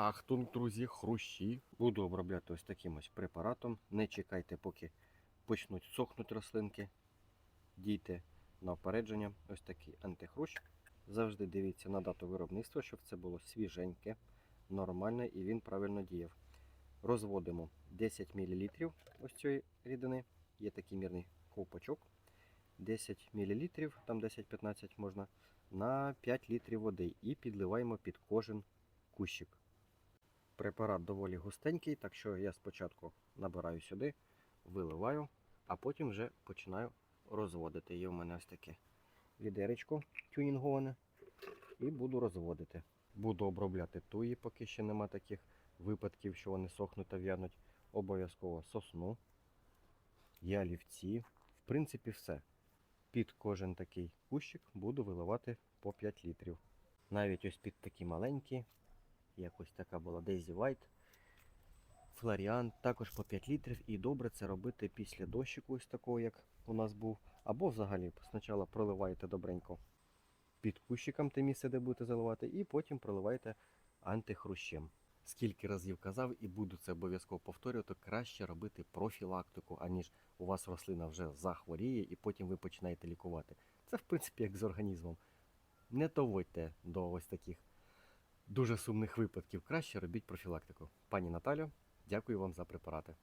Ахтунг, друзі, хрущі. Буду обробляти ось таким ось препаратом. Не чекайте, поки почнуть сохнути рослинки. Дійте на опередження. Ось такий антихрущ. Завжди дивіться на дату виробництва, щоб це було свіженьке, нормальне і він правильно діяв. Розводимо 10 мл ось цієї рідини. Є такий мірний ковпачок. 10 мл, там 10-15 можна, на 5 літрів води і підливаємо під кожен кущик. Препарат доволі густенький, так що я спочатку набираю сюди, виливаю, а потім вже починаю розводити. Є у мене ось таке відеречко тюнінговане і буду розводити. Буду обробляти туї, поки ще нема таких випадків, що вони сохнуть та в'януть. Обов'язково сосну, ялівці. В принципі, все. Під кожен такий кущик буду виливати по 5 літрів. Навіть ось під такі маленькі, якось така була Daisy White, Флоріан, також по 5 літрів. І добре це робити після дощику, ось такого, як у нас був. Або взагалі спочатку проливаєте добренько під кущиком те місце, де будете заливати, і потім проливаєте антихрущем. Скільки разів казав і буду це обов'язково повторювати, краще робити профілактику, аніж у вас рослина вже захворіє і потім ви починаєте лікувати. Це в принципі як з організмом. Не доводьте до ось таких дуже сумних випадків. Краще робіть профілактику. Пані Наталю, дякую вам за препарати.